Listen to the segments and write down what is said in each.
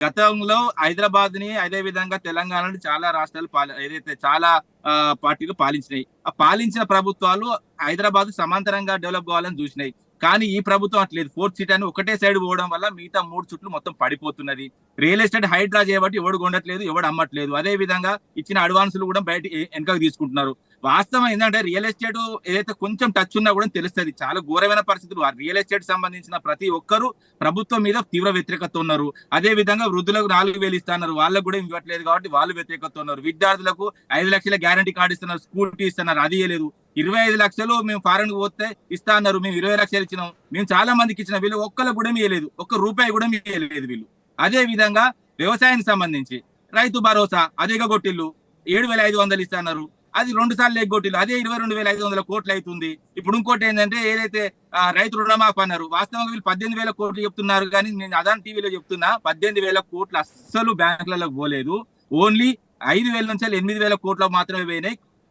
గతంలో హైదరాబాద్ని అదే విధంగా తెలంగాణని చాలా రాష్ట్రాలు పాలి ఏదైతే చాలా పార్టీలు పాలించినాయి. ఆ పాలించిన ప్రభుత్వాలు హైదరాబాద్ సమాంతరంగా డెవలప్ కావాలని చూసినాయి. కానీ ఈ ప్రభుత్వం అట్లేదు. ఫోర్త్ సీట్ అని ఒకటే సైడ్ పోవడం వల్ల మిగతా మూడు చుట్లు మొత్తం పడిపోతున్నది. రియల్ ఎస్టేట్ హైడ్రా చేయబట్టి ఎవడు కొండట్లేదు ఎవడు అమ్మట్లేదు. అదే విధంగా ఇచ్చిన అడ్వాన్సులు కూడా బయట వెనకకు తీసుకుంటున్నారు. వాస్తవం ఏంటంటే రియల్ ఎస్టేట్ ఏదైతే కొంచెం టచ్ ఉన్నా కూడా తెలుస్తుంది. చాలా ఘోరమైన పరిస్థితులు. ఆ రియల్ ఎస్టేట్ సంబంధించిన ప్రతి ఒక్కరు ప్రభుత్వం మీద తీవ్ర వ్యతిరేకత ఉన్నారు. అదే విధంగా వృద్ధులకు నాలుగు వేలు ఇస్తున్నారు వాళ్ళకు కూడా ఇవ్వట్లేదు కాబట్టి వాళ్ళు వ్యతిరేకత ఉన్నారు. విద్యార్థులకు ఐదు లక్షల గ్యారంటీ కార్డు ఇస్తున్నారు. స్కూటీ ఇస్తున్నారు. అది ఇవ్వలేదు ఇరవై ఐదు లక్షలు మేము ఫారెన్కు పోతే ఇస్తా అన్నారు. మేము ఇరవై లక్షలు ఇచ్చినాం. మేము చాలా మందికి ఇచ్చిన. వీళ్ళు ఒక్కరు కూడా మీయలేదు ఒక్క రూపాయి కూడా మీయలేదు వీళ్ళు. అదే విధంగా వ్యవసాయానికి సంబంధించి రైతు భరోసా అధిక గొట్టిల్లు ఏడు వేల ఐదు వందలు ఇస్తున్నారు అది రెండు సార్లు ఎగ్గొట్టిల్లు అదే ఇరవై రెండు వేల ఐదు వందల కోట్లు అవుతుంది. ఇప్పుడు ఇంకోటి ఏంటంటే ఏదైతే రైతు రుణమాఫీ అన్నారు వాస్తవంగా వీళ్ళు పద్దెనిమిది వేల కోట్లు చెప్తున్నారు కానీ నేను అదాని టీవీలో చెప్తున్నా పద్దెనిమిది వేల కోట్లు అస్సలు బ్యాంకులలో పోలేదు. ఓన్లీ ఐదు వేల నుంచి ఎనిమిది వేల కోట్లు మాత్రమే పోయినాయి.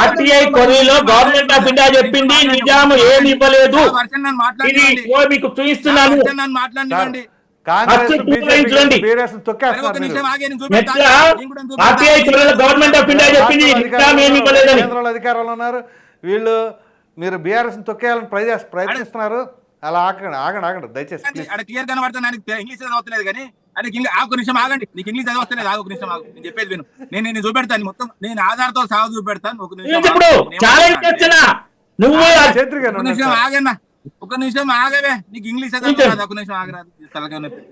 ఆర్టీఐ కొరీలో గవర్నమెంట్ ఆఫ్ ఇండియా చెప్పింది నిజాం ఏమి ఇవ్వలేదు. ఇది మీకు చూపిస్తున్నాను. నన్ను మాట్లాడండి గవర్నమెంట్ ఆఫ్ ఇండియా చెప్పింది రాష్ట్రంలో నిజాం ఏమి ఇవ్వలేదని. కేంద్రంలో అధికారంలో ఉన్నారు. వీళ్ళు మీరు బీఆర్ఎస్ తొక్కేయాలని ప్రయత్నిస్ ప్రయత్నిస్తున్నారు. అలా ఆగండి ఆగండి ఆగండి. దయచేసి క్లియర్ కనబడుతుంది ఇంగ్లీష్ కానీ ఇంగ్లీష్ ఆ ఒక నిమిషం ఆగండి. నీకు ఇంగ్లీష్ చదవట్లేదు ఆగు ఒక నిమిషం ఆగు. నేను చెప్పేది విను. నేను నేను చూపెడతాను మొత్తం. నేను ఆధార్తో సాగు చూపెడతాను. ఒక నిమిషం ఆగన్నా. ఒక నిమిషం ఆగవే. నీకు ఇంగ్లీష్ చదవరాదు ఒక నిమిషం ఆగరాదు. తలకాయ నొప్పి.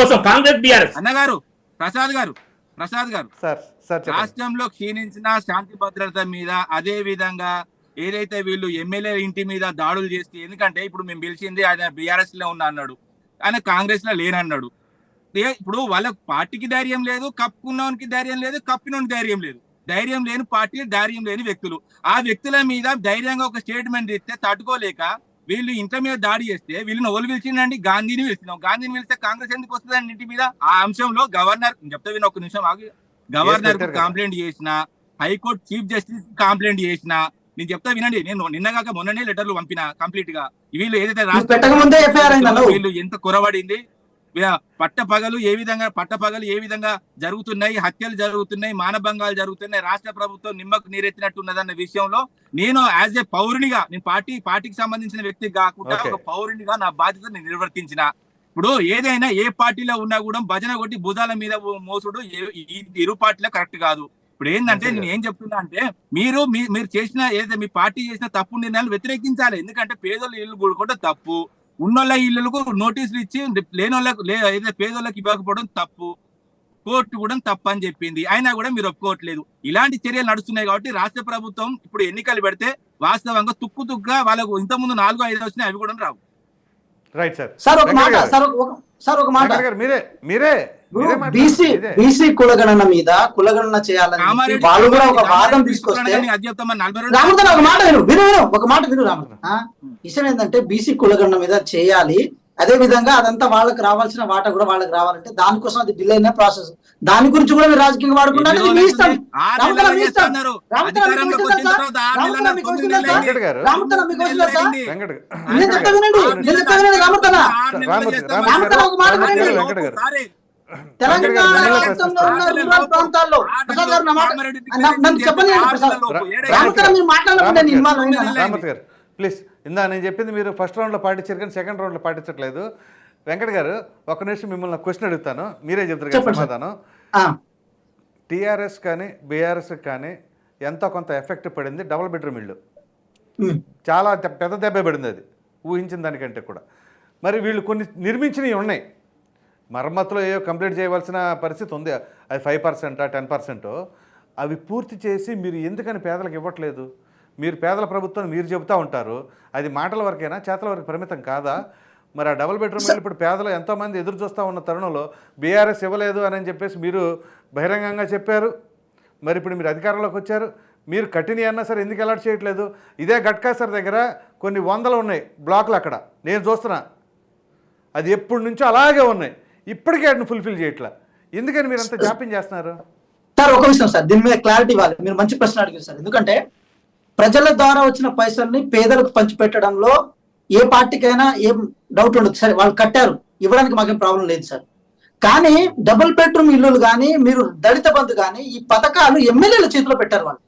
కోసం కాంగ్రెస్ అన్నగారు ప్రసాద్ గారు ప్రసాద్ గారు. సార్ సార్ చెప్పండి. రాష్ట్రంలో క్షీణించిన శాంతి భద్రత మీద అదే విధంగా ఏదైతే వీళ్ళు ఎమ్మెల్యే ఇంటి మీద దాడులు చేస్తే ఎందుకంటే ఇప్పుడు మేము పిలిచింది ఆయన బీఆర్ఎస్లో ఉన్నా అన్నాడు. ఆయన కాంగ్రెస్లో లేనన్నాడు. ఇప్పుడు వాళ్ళ పార్టీకి ధైర్యం లేదు కప్పుకున్నవానికి ధైర్యం లేదు కప్పినోనికి ధైర్యం లేదు. ధైర్యం లేని పార్టీ ధైర్యం లేని వ్యక్తులు. ఆ వ్యక్తుల మీద ధైర్యంగా ఒక స్టేట్మెంట్ ఇస్తే తట్టుకోలేక వీళ్ళు ఇంటి మీద దాడి చేస్తే వీళ్ళని ఓలు పిలిచిందండి గాంధీని పిలిచినాం. గాంధీని పిలిస్తే కాంగ్రెస్ ఎందుకు వస్తుందండి ఇంటి మీద? ఆ అంశంలో గవర్నర్ చెప్తా విను ఒక నిమిషం ఆగి. గవర్నర్. కంప్లైంట్ చేసిన high court chief justice complaint చేసిన నేను చెప్తా వినండి. నేను నిన్నగాక మొన్ననే లెటర్లు పంపిన కంప్లీట్గా. వీళ్ళు ఏదైతే? వీళ్ళు ఎంత కురబడింది పట్టపగలు ఏ విధంగా పట్టపగలు ఏ విధంగా జరుగుతున్నాయి హత్యలు జరుగుతున్నాయి మానభంగాలు జరుగుతున్నాయి రాష్ట్ర ప్రభుత్వం నిమ్మకు నీరెత్తినట్టున్నదన్న విషయంలో నేను యాజ్ ఏ పౌరునిగా నేను పార్టీ పార్టీకి సంబంధించిన వ్యక్తి కాకుండా. ఒక పౌరునిగా నా బాధ్యత నేను నిర్వర్తించిన. ఇప్పుడు ఏదైనా ఏ పార్టీలో ఉన్నా కూడా భజన కొట్టి భుజాల మీద మోసుడు ఇరు పార్టీలో కరెక్ట్ కాదు. ఇప్పుడు ఏంటంటే నేను ఏం చెప్తున్నా అంటే మీరు మీరు చేసిన ఏదైతే మీ పార్టీ చేసిన తప్పు నిర్ణయాలు వ్యతిరేకించాలి. ఎందుకంటే పేదోళ్ళ ఇల్లు కూడుకోవడం తప్పు. ఉన్నోళ్ళ ఇళ్ళకు నోటీసులు ఇచ్చి లేనోళ్ళకు లే ఏదైతే పేదోళ్ళకి ఇవ్వకపోవడం తప్పు. కోర్టు కూడా తప్పు అని చెప్పింది. అయినా కూడా మీరు ఒప్పుకోవట్లేదు. ఇలాంటి చర్యలు నడుస్తున్నాయి కాబట్టి రాష్ట్ర ప్రభుత్వం ఇప్పుడు ఎన్నికలు పెడితే వాస్తవంగా తుక్కు తుక్కుగా వాళ్ళకు ఇంతకుముందు నాలుగు ఐదు వచ్చినాయి అవి కూడా రావు. రైట్ సార్ సార్ ఒక మాట. సార్ ఒక సార్ ఒక మాట మీరే మీరే. బీసీ. బీసీ కులగణన మీద కులగణన చేయాలని వాళ్ళు కూడా ఒక వాదం తీసుకొస్తే రామతన ఒక మాట విను విను విను ఒక మాట విను రామతన ఆ, విషయం ఏంటంటే బీసీ కులగణన మీద చేయాలి అదే విధంగా అదంతా వాళ్ళకి రావాల్సిన వాటా కూడా వాళ్ళకి రావాలంటే దానికోసం అది డిలే అయిన ప్రాసెస్ దాని గురించి కూడా మీరు రాజకీయంగా వాడుకుంటే అది మీ ఇష్టం. ఆరు రామతన నెలలు మీ ఇష్టం. చేస్తున్నారు. రామతన మీకు అధికారంలోకి వచ్చిందా వచ్చిన సార్? తర్వాత ఆరు రామతన నెలలు, మీకు తొమ్మిది వచ్చిందా నెలలు సార్? వెంకట గారు రామతన మీకు వచ్చిందా సార్ అయింది. వెంకట నేను చెప్తా వినండి. నేను చెప్తా వినండి రామతన ఆరు నెలలు రామత్ చేస్తాం. రామత్ గారు, ఒక మాట ఆరు వినండి. నెలలు వెంకట గారు. సారీ. తెలంగాణ ప్రాంతాల్లో ప్లీజ్. ఇందా నేను చెప్పింది మీరు ఫస్ట్ రౌండ్లో పాటించారు కానీ సెకండ్ రౌండ్లో పాటించట్లేదు. వెంకట గారు ఒక నిమిషం మిమ్మల్ని క్వశ్చన్ అడుగుతాను. మీరే చెప్తారు కదా. సమాధానం. టీఆర్ఎస్ కానీ బీఆర్ఎస్ కానీ ఎంతో కొంత ఎఫెక్ట్ పడింది డబుల్ బెడ్రూమ్ ఇల్లు. చాలా పెద్ద దెబ్బ పడింది అది ఊహించిన దానికంటే కూడా. మరి వీళ్ళు కొన్ని నిర్మించినవి ఉన్నాయి. మరమ్మతులో ఏవో కంప్లీట్ చేయవలసిన పరిస్థితి ఉంది. అది ఫైవ్ పర్సెంటా టెన్ పర్సెంటో అవి పూర్తి చేసి మీరు ఎందుకని పేదలకు ఇవ్వట్లేదు? మీరు పేదల ప్రభుత్వం మీరు చెబుతూ ఉంటారు. అది మాటల వరకేనా చేతల వరకు పరిమితం కాదా? మరి ఆ డబుల్ బెడ్రూమ్ ఇల్లు ఇప్పుడు పేదలు ఎంతోమంది ఎదురు చూస్తూ ఉన్న తరుణంలో బీఆర్ఎస్ ఇవ్వలేదు అని చెప్పేసి మీరు బహిరంగంగా చెప్పారు. మరి ఇప్పుడు మీరు అధికారంలోకి వచ్చారు. మీరు కట్టినవి అన్నా సరే ఎందుకు అలర్ట్ చేయట్లేదు? ఇదే గట్కా సార్ దగ్గర కొన్ని వందలు ఉన్నాయి బ్లాక్లు అక్కడ. నేను చూస్తున్నా. అది ఎప్పటి నుంచో అలాగే ఉన్నాయి. ఇప్పటికే వాటిని ఫుల్ఫిల్ చేయట్లా. ఎందుకని మీరు అంత జాప్యం చేస్తున్నారు? సార్ ఒక విషయం సార్. దీని మీద క్లారిటీ ఇవ్వాలి. మీరు మంచి ప్రశ్న అడిగారు సార్. ఎందుకంటే ప్రజల ద్వారా వచ్చిన పైసల్ని పేదలకు పంచిపెట్టడంలో ఏ పార్టీకైనా ఏం డౌట్ ఉండదు. సరే వాళ్ళు కట్టారు. ఇవ్వడానికి మాకేం ప్రాబ్లం లేదు సార్. కానీ డబుల్ బెడ్రూమ్ ఇల్లులు కానీ మీరు దళిత బంధు కానీ ఈ పథకాలు ఎమ్మెల్యేల చేతిలో పెట్టారు వాళ్ళు.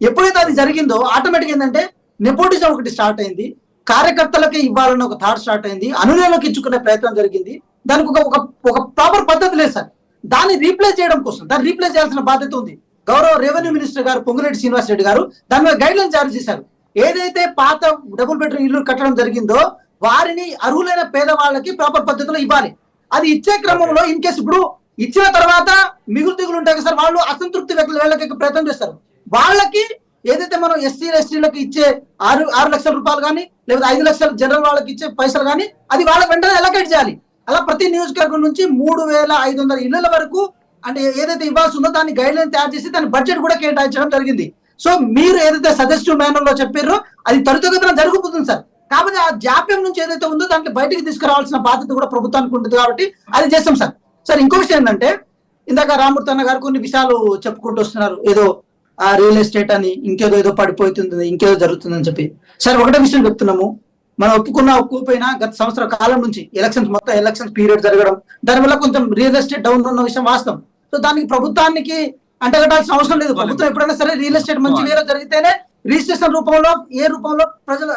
ఎప్పుడైతే అది జరిగిందో ఆటోమేటిక్ ఏంటంటే నెపోటిజం ఒకటి స్టార్ట్ అయింది. కార్యకర్తలకే ఇవ్వాలన్న ఒక థాట్ స్టార్ట్ అయింది. అనులేలోకి ఇచ్చుకునే ప్రయత్నం జరిగింది. దానికి ఒక ఒక ఒక ప్రాపర్ పద్ధతి లేదు సార్. దాన్ని రీప్లేస్ చేయడం కోసం దాన్ని రీప్లేస్ చేయాల్సిన బాధ్యత ఉంది. గౌరవ రెవెన్యూ మినిస్టర్ గారు పొంగులేటి శ్రీనివాస్ రెడ్డి గారు దాని మీద గైడ్ లైన్ జారీ చేశారు. ఏదైతే పాత డబుల్ బెడ్రూమ్ ఇల్లు కట్టడం జరిగిందో వారిని అర్హులైన పేదవాళ్ళకి ప్రాపర్ పద్ధతిలో ఇవ్వాలి. అది ఇచ్చే క్రమంలో ఇన్ కేసు ఇప్పుడు ఇచ్చిన తర్వాత మిగులు దిగులు ఉంటాయి కదా సార్ వాళ్ళు అసంతృప్తి వ్యక్తులు వెళ్ళకి ప్రయత్నం చేస్తారు. వాళ్ళకి ఏదైతే మనం ఎస్సీ ఎస్టీలకు ఇచ్చే ఆరు ఆరు లక్షల రూపాయలు కానీ లేదా ఐదు లక్షల జనరల్ వాళ్ళకి ఇచ్చే పైసలు కానీ అది వాళ్ళకి వెంటనే ఎలకేట్ చేయాలి. అలా ప్రతి నియోజకవర్గం నుంచి మూడు వేల ఐదు వందల ఇళ్ళల వరకు అంటే ఏదైతే ఇవ్వాల్సి ఉందో దాన్ని గైడ్ లైన్ తయారు చేసి దాని బడ్జెట్ కూడా కేటాయించడం జరిగింది. సో మీరు ఏదైతే సజెస్టివ్ మేనర్లో చెప్పారో అది త్వరితగతిన జరుగుతుంది సార్. కాబట్టి ఆ జాప్యం నుంచి ఏదైతే ఉందో దానికి బయటికి తీసుకురావాల్సిన బాధ్యత కూడా ప్రభుత్వానికి ఉంటుంది కాబట్టి అది చేస్తాం సార్. సార్ ఇంకో విషయం ఏంటంటే ఇందాక రామూర్తి అన్న గారు కొన్ని విషయాలు చెప్పుకుంటూ వస్తున్నారు. ఏదో ఆ రియల్ ఎస్టేట్ అని ఇంకేదో ఏదో పడిపోతుంది ఇంకేదో జరుగుతుందని చెప్పి. సార్ ఒకటే విషయం చెప్తున్నాము. మనం ఒప్పుకున్నా ఒప్పుకోపోయినా గత సంవత్సర కాలం నుంచి ఎలక్షన్స్ మొత్తం ఎలక్షన్స్ పీరియడ్ జరగడం దానివల్ల కొంచెం రియల్ ఎస్టేట్ డౌన్ ఉన్న విషయం వాస్తవం. సో దానికి ప్రభుత్వానికి అంటగట్టాల్సిన అవసరం లేదు. ప్రభుత్వం ఎప్పుడైనా సరే రియల్ ఎస్టేట్ మంచి వేరే జరిగితేనే రిజిస్ట్రేషన్ రూపంలో ఏ రూపంలో ప్రజలు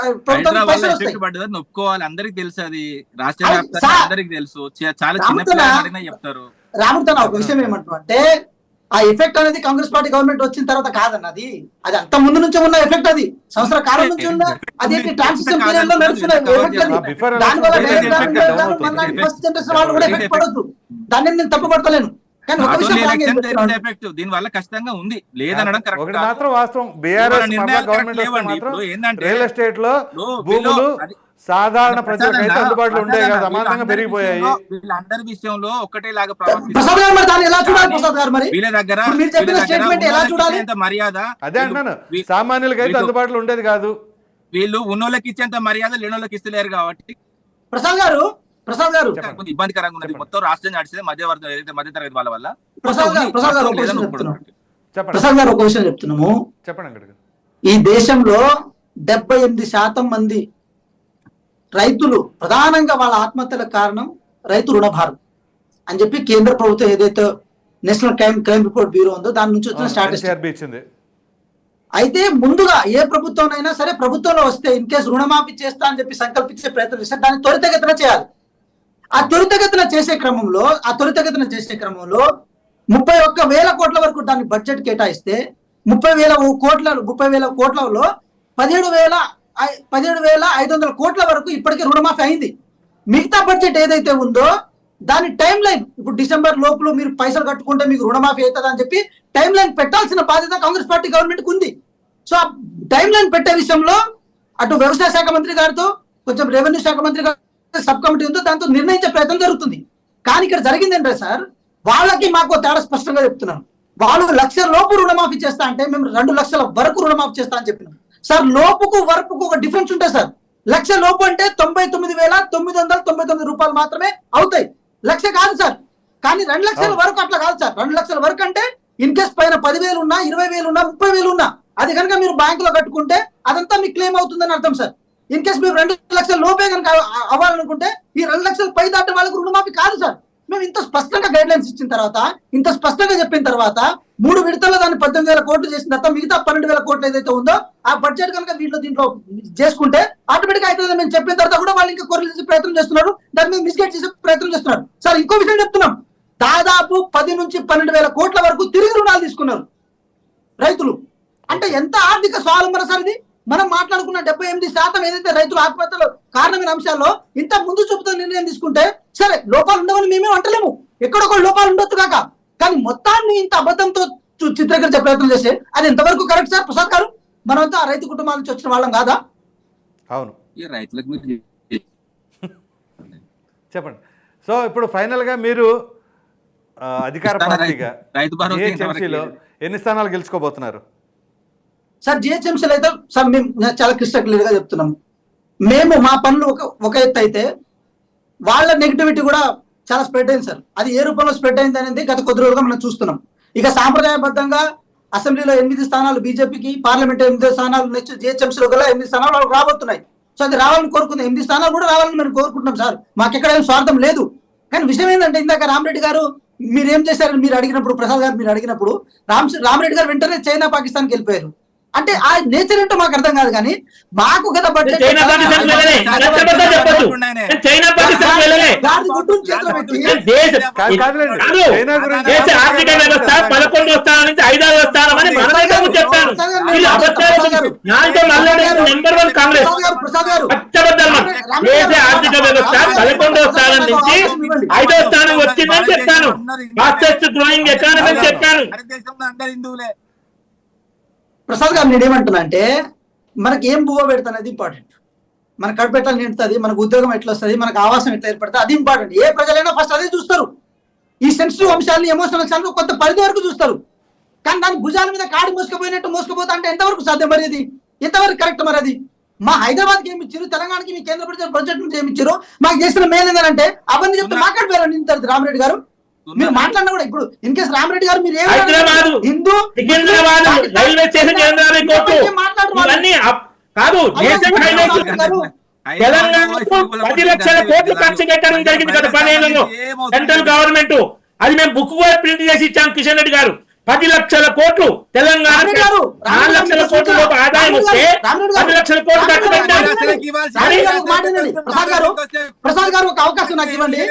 పడ్డదని ఒప్పుకోవాలి. అందరికి తెలుసు అది. రాష్ట్ర అది అందరికి తెలుసు. చాలా చిన్న రాముడితో ఒక విషయం ఏమంటున్నా ఆ ఎఫెక్ట్ అనేది కాంగ్రెస్ పార్టీ గవర్నమెంట్ వచ్చిన తర్వాత కాదన్నది అది. అంత ముందు నుంచే ఉన్న ఎఫెక్ట్ అది. సంవత్సర కాలం నుంచి ఉన్న అది ట్రాన్సిషన్ పీరియడ్లో నడుస్తున్న ఎఫెక్ట్ అది. ఆ before దాని వల్ల election వేరే effect దాని down వల్ల మన అవుతుంది. ఫస్ట్ జనరేషన్ వాళ్ళు కూడా ఎఫెక్ట్ పడొద్దు. దాన్ని నేను తప్పుపడతలేను. కానీ దీని వల్ల ఖచ్చితంగా ఉంది. లేదనడం కరెక్ట్ ఒకటి మాత్రం వాస్తవం. బీఆర్ఎస్ గవర్నమెంట్ రియల్ ఎస్టేట్లో భూములు సాధారణ ప్రజలకు అయితే ప్రసాద్ అందుబాటులో ఉండే కదా అమాంతంగా పెరిగిపోయాయి. వీళ్ళందరి విషయంలో ఒకటేలాగా ప్రవర్తిస్తారు. ప్రసాద్ గారు మరి దాన్ని ఎలా చూడాలి ప్రసాద్ గారు మరి? వీళ్ళ దగ్గర మర్యాద అదే అంటున్నాను. అయితే అందుబాటులో ఉండేది కాదు. వీళ్ళు ఉన్నోళ్ళకి ఇచ్చేంత మర్యాద లేనోళ్ళకి ఇస్తలేరు కాబట్టి ప్రసాద్ గారు ప్రసాద్ గారు. కొంచెం ఇబ్బందికరంగా ఉన్నది. మొత్తం రాష్ట్రం నడిచేది మధ్యవర్గం ఏదైతే మధ్య తరగతి వాళ్ళ వల్ల. ప్రసాద్ గారు. ప్రసాద్ గారు ప్రసాద్ గారు ఒక విషయం చెప్తున్నాము. చెప్పండి ఈ దేశంలో డెబ్బై ఎనిమిది శాతం మంది రైతులు ప్రధానంగా వాళ్ళ ఆత్మహత్యలకు కారణం రైతు రుణభారం అని చెప్పి కేంద్ర ప్రభుత్వం ఏదైతే national crime crime report bureau ఉందో దాని నుంచి వచ్చిన స్టాటిస్టిక్ అయితే ముందుగా ఏ ప్రభుత్వంనైనా సరే ప్రభుత్వంలో వస్తే ఇన్ కేసు రుణమాఫీ చేస్తా అని చెప్పి సంకల్పించే ప్రయత్నం చేస్తే దాన్ని త్వరితగతిన చేయాలి. ఆ త్వరితగతిన చేసే క్రమంలో ఆ త్వరితగతిన చేసే క్రమంలో ముప్పై ఒక్క వేల కోట్ల వరకు దాన్ని బడ్జెట్ కేటాయిస్తే ముప్పై వేల కోట్ల ముప్పై వేల కోట్లలో పదిహేడు వేల పదిహేడు వేల ఐదు వందల కోట్ల వరకు ఇప్పటికే రుణమాఫీ అయింది. మిగతా బడ్జెట్ ఏదైతే ఉందో దాని టైం లైన్ ఇప్పుడు డిసెంబర్ లోపల మీరు పైసలు కట్టుకుంటే మీకు రుణమాఫీ అవుతుంది అని చెప్పి టైం లైన్ పెట్టాల్సిన బాధ్యత కాంగ్రెస్ పార్టీ గవర్నమెంట్ ఉంది. సో ఆ టైం లైన్ పెట్టే విషయంలో అటు వ్యవసాయ శాఖ మంత్రి గారితో కొంచెం రెవెన్యూ శాఖ మంత్రి గారు సబ్ కమిటీ ఉందో దాంతో నిర్ణయించే ప్రయత్నం జరుగుతుంది. కానీ ఇక్కడ జరిగింది ఏంటంటే సార్? వాళ్ళకి మాకు తేడా స్పష్టంగా చెప్తున్నాను. వాళ్ళు లక్ష లోపు రుణమాఫీ చేస్తా అంటే మేము రెండు లక్షల వరకు రుణమాఫీ చేస్తా అని చెప్పినాం. సార్ లోపుకు వరపుకు ఒక డిఫరెన్స్ ఉంటుంది సార్ లక్ష లోపు అంటే తొంభై తొమ్మిది వేల తొమ్మిది వందల తొంభై తొమ్మిది రూపాయలు మాత్రమే అవుతాయి. లక్ష కాదు సార్. కానీ రెండు లక్షల వరకు అట్లా కాదు సార్. రెండు లక్షల వరకు అంటే ఇన్ కేస్ పైన పదివేలు ఉన్నా ఇరవై వేలు ఉన్నా ముప్పై వేలు ఉన్నా అది కనుక మీరు బ్యాంకులో కట్టుకుంటే అదంతా మీకు క్లెయిమ్ అవుతుందని అర్థం సార్. ఇన్ కేస్ మీరు రెండు లక్షల లోపే కనుక అవ్వాలనుకుంటే ఈ రెండు లక్షల పై దాటే వాళ్ళకు రుణమాఫీ కాదు సార్. మేము ఇంత స్పష్టంగా గైడ్ లైన్స్ ఇచ్చిన తర్వాత ఇంత స్పష్టంగా చెప్పిన తర్వాత మూడు విడతల్లో దాన్ని పద్దెనిమిది వేల కోట్లు చేసిన తర్వాత మిగతా పన్నెండు వేల కోట్లు ఏదైతే ఉందో ఆ బడ్జెట్ కనుక వీళ్ళు దీంట్లో చేసుకుంటే ఆటోమేటిక్ అవుతుంది మేము చెప్పిన తర్వాత కూడా వాళ్ళు ఇంకా కొరలు చేసే ప్రయత్నం చేస్తున్నారు. దాని మీద మిస్గైడ్ చేసే ప్రయత్నం చేస్తున్నారు. సార్ ఇంకో విషయం చెప్తున్నాం. దాదాపు పది నుంచి పన్నెండు వేల కోట్ల వరకు తిరిగి రుణాలు తీసుకున్నారు రైతులు. అంటే ఎంత ఆర్థిక స్వావలంబన సార్ ఇది? మనం మాట్లాడుకున్న డెబ్బై ఎనిమిది శాతం ఏదైతే రైతుల ఆత్మహత్యలు కారణమైన అంశాల్లో ఇంత ముందు చూపుతో నిర్ణయం తీసుకుంటే సరే లోపాలు ఉండవని మేమే అంటలేము. ఎక్కడొక లోపాలు ఉండొచ్చు కాక. కానీ మొత్తాన్ని ఇంత అబద్ధంతో చిత్రీకరించే ప్రయత్నం చేస్తే అది ఎంతవరకు కరెక్ట్ సార్? ప్రసాద్ గారు మనమంతా ఆ రైతు కుటుంబాల నుంచి వచ్చిన వాళ్ళం కాదా? అవును. ఈ రైతులకు మీరు చెప్పండి. సో ఇప్పుడు ఫైనల్గా మీరు ఆ, అధికార పార్టీగా ఎన్ని స్థానాలు గెలుచుకోబోతున్నారు? సార్ జిహెచ్ఎంసీలో అయితే సార్ మేము చాలా క్రిస్టల్ క్లియర్గా చెప్తున్నాము మేము మా పనులు ఒక ఒక ఎత్తు అయితే వాళ్ళ నెగిటివిటీ కూడా చాలా స్ప్రెడ్ అయింది సార్. అది ఏ రూపంలో స్ప్రెడ్ అయింది అనేది గత కొద్ది రోజులుగా మనం చూస్తున్నాం. ఇక సాంప్రదాయబద్ధంగా అసెంబ్లీలో ఎనిమిది స్థానాలు బీజేపీకి పార్లమెంట్ ఎనిమిది స్థానాలు నెక్స్ట్ జిహెచ్ఎంసీలో గల ఎనిమిది స్థానాలు వాళ్ళకి రాబోతున్నాయి. సో అది రావాలని కోరుకుంది. ఎనిమిది స్థానాలు కూడా రావాలని మేము కోరుకుంటున్నాం సార్. మాకు ఏం స్వార్థం లేదు. కానీ విషయం ఏంటంటే ఇందాక రామరెడ్డి గారు మీరు ఏం చేశారని మీరు అడిగినప్పుడు ప్రసాద్ గారు మీరు అడిగినప్పుడు రామ్ రామరెడ్డి గారు వెంటనే చైనా పాకిస్తాన్కి వెళ్ళిపోయారు. అంటే ఆ నేచర్ ఏంటో మాకు అర్థం కాదు కానీ మాకు గత ఆర్థిక వ్యవస్థ పదకొండో స్థానం నుంచి ఐదవ స్థానం అని మన దగ్గర చెప్పాను. Number one Congress. దేశ ఆర్థిక వ్యవస్థ పదకొండవ స్థానం నుంచి ఐదో స్థానం వచ్చిందని చెప్పాను. ఫాస్టెస్ట్ గ్రోయింగ్ ఎకానమీ చెప్పాను. భారతదేశంలో అందరు హిందువులే. ప్రసాద్ గారు నేను ఏమంటున్నా అంటే మనకి ఏం బువ్వ పెడతానేది ఇంపార్టెంట్ మన కడుపు ఎట్లా నిండుతుంది మనకు ఉద్యోగం ఎట్లా వస్తుంది మనకు ఆవాసం ఎట్లా ఏర్పడుతుంది అది ఇంపార్టెంట్ ఏ ప్రజలైనా ఫస్ట్ అదే చూస్తారు. ఈ సెన్సిటివ్ అంశాలని ఎమోషనల్ అంశాలను కొంత పరిధి వరకు చూస్తారు. కానీ దాని భుజాల మీద కాడి మోసుకుపోయినట్టు మోసుకుపోతా అంటే ఎంతవరకు సాధ్యం మరి అది? ఎంతవరకు కరెక్ట్ మరి అది? మా హైదరాబాద్కి ఏమి ఇచ్చారు తెలంగాణకి మీ కేంద్ర ప్రభుత్వం బడ్జెట్ నుంచి ఏమి ఇచ్చారు మాకు చేసిన మేలు ఏంటంటే అవన్నీ చెప్తే మాట్లాడిపోయారు నింటారు రామరెడ్డి గారు? మీరు మాట్లాడినా కూడా ఇప్పుడు ఇన్ కేసు రామరెడ్డి గారు మీరు హైదరాబాదు, హిందూ సికింద్రాబాద్ రైల్వే స్టేషన్ కేంద్రాన్ని కోర్టు. ఇవన్నీ కాదు తెలంగాణకు పది లక్షల కోట్లు ఖర్చు పెట్టడం జరిగింది పదేళ్ళలో సెంట్రల్ గవర్నమెంట్. అది మేము బుక్ కూడా ప్రింట్ చేసి ఇచ్చాం కిషన్ రెడ్డి గారు. పది లక్షల కోట్లు తెలంగాణ నాలుగు లక్షల కోట్ల లోపు ఆదాయం వస్తే పది లక్షల కోట్లు ఖర్చు పెట్టారు. ప్రసాద్ గారు ప్రసాద్ గారు ఒక అవకాశం నాకు ఇవ్వండి.